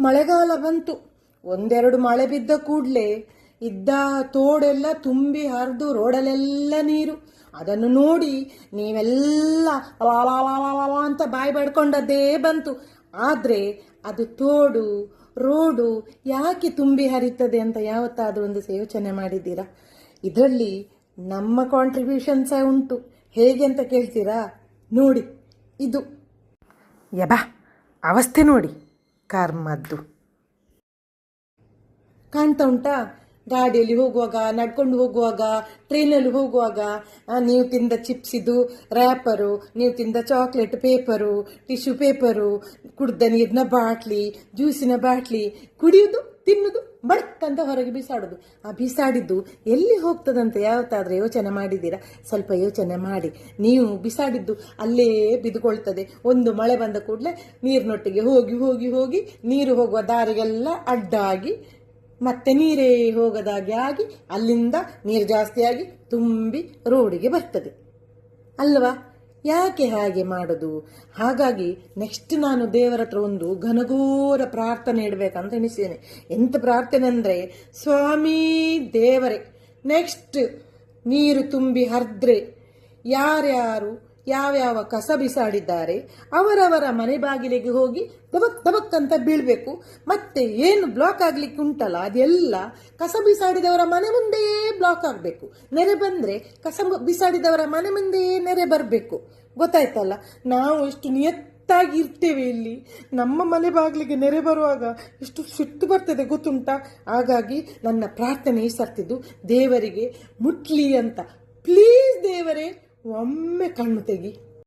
ಮಳೆಗಾಲ ಬಂತು. ಒಂದೆರಡು ಮಳೆ ಬಿದ್ದ ಕೂಡಲೇ ಇದ್ದ ತೋಡೆಲ್ಲ ತುಂಬಿ ಹರಿದು ರೋಡಲ್ಲೆಲ್ಲ ನೀರು. ಅದನ್ನು ನೋಡಿ ನೀವೆಲ್ಲ ಅಂತ ಬಾಯಿ ಬಡ್ಕೊಂಡದ್ದೇ ಬಂತು. ಆದರೆ ಅದು ತೋಡು, ರೋಡು ಯಾಕೆ ತುಂಬಿ ಹರಿತದೆ ಅಂತ ಯಾವತ್ತಾದರೂ ಒಂದು ಯೋಚನೆ ಮಾಡಿದ್ದೀರಾ? ಇದರಲ್ಲಿ ನಮ್ಮ ಕಾಂಟ್ರಿಬ್ಯೂಷನ್ ಸಹ ಉಂಟು. ಹೇಗೆ ಅಂತ ಕೇಳ್ತೀರಾ? ನೋಡಿ, ಇದು. ಯಬಾ, ಅವಸ್ಥೆ ನೋಡಿ. ಕರ್ಮದ್ದು ಕಾಣ್ತಾ ಉಂಟಾ ಗಾಡಿಯಲ್ಲಿ ಹೋಗುವಾಗ, ನಡ್ಕೊಂಡು ಹೋಗುವಾಗ ಟ್ರೈನಲ್ಲಿ ಹೋಗುವಾಗ ನೀವು ತಿಂದ ಚಿಪ್ಸಿದು ರ್ಯಾಪರು ನೀವು ತಿಂದ ಚಾಕ್ಲೇಟ್ ಪೇಪರು ಟಿಶ್ಯೂ ಪೇಪರು ಕುಡ್ದ ನೀರಿನ ಬಾಟ್ಲಿ ಜ್ಯೂಸಿನ ಬಾಟ್ಲಿ ಕುಡಿಯೋದು ತಿನ್ನುವುದು ಬಡ್ಕಂತ ಹೊರಗೆ ಬಿಸಾಡೋದು. ಆ ಬಿಸಾಡಿದ್ದು ಎಲ್ಲಿ ಹೋಗ್ತದಂತ ಯಾವತ್ತಾದ್ರೆ ಯೋಚನೆ ಮಾಡಿದ್ದೀರಾ? ಸ್ವಲ್ಪ ಯೋಚನೆ ಮಾಡಿ. ನೀವು ಬಿಸಾಡಿದ್ದು ಅಲ್ಲೇ ಬಿದ್ದುಕೊಳ್ತದೆ. ಒಂದು ಮಳೆ ಬಂದ ಕೂಡಲೇ ನೀರಿನೊಟ್ಟಿಗೆ ಹೋಗಿ ಹೋಗಿ ಹೋಗಿ ನೀರು ಹೋಗುವ ದಾರಿಗೆಲ್ಲ ಅಡ್ಡಾಗಿ ಮತ್ತೆ ನೀರೇ ಹೋಗದಾಗೆ ಆಗಿ ಅಲ್ಲಿಂದ ನೀರು ಜಾಸ್ತಿಯಾಗಿ ತುಂಬಿ ರೋಡಿಗೆ ಬರ್ತದೆ. ಅಲ್ವಾ? ಯಾಕೆ ಹಾಗೆ ಮಾಡೋದು? ಹಾಗಾಗಿ ನೆಕ್ಸ್ಟ್ ನಾನು ದೇವರ ಹತ್ರ ಒಂದು ಘನಘೋರ ಪ್ರಾರ್ಥನೆ ಇಡಬೇಕಂತ ಎಣಿಸಿದ್ದೇನೆ ಎಂತ ಪ್ರಾರ್ಥನೆ ಅಂದರೆ, ಸ್ವಾಮಿ ದೇವರೇ ನೆಕ್ಸ್ಟ್ ನೀರು ತುಂಬಿ ಹರಿದ್ರೆ ಯಾರ್ಯಾರು ಯಾವ್ಯಾವ ಕಸ ಬಿಸಾಡಿದ್ದಾರೆ ಅವರವರ ಮನೆ ಬಾಗಿಲಿಗೆ ಹೋಗಿ ದಬಕ್ ದಬಕ್ ಅಂತ ಬೀಳ್ಬೇಕು. ಮತ್ತೆ ಏನು ಬ್ಲಾಕ್ ಆಗ್ಲಿಕ್ಕೆ ಉಂಟಲ್ಲ, ಅದೆಲ್ಲ ಕಸ ಬಿಸಾಡಿದವರ ಮನೆ ಮುಂದೆಯೇ ಬ್ಲಾಕ್ ಆಗಬೇಕು. ನೆರೆ ಬಂದ್ರೆ ಕಸ ಬಿಸಾಡಿದವರ ಮನೆ ಮುಂದೆಯೇ ನೆರೆ ಬರಬೇಕು. ಗೊತ್ತಾಯ್ತಲ್ಲ? ನಾವು ಎಷ್ಟು ನಿಯತ್ತಾಗಿ ಇರ್ತೇವೆ ಇಲ್ಲಿ. ನಮ್ಮ ಮನೆ ಬಾಗಿಲಿಗೆ ನೆರೆ ಬರುವಾಗ ಎಷ್ಟು ಸಿಟ್ಟು ಬರ್ತದೆ ಗೊತ್ತುಂಟಾ? ಹಾಗಾಗಿ ನನ್ನ ಪ್ರಾರ್ಥನೆ ಸರ್ತಿದ್ದು ದೇವರಿಗೆ ಮುಟ್ಲಿ ಅಂತ. ಪ್ಲೀಸ್ ದೇವರೇ ಒಮ್ಮೆ ಕಣ್ಣು ತೆಗಿ.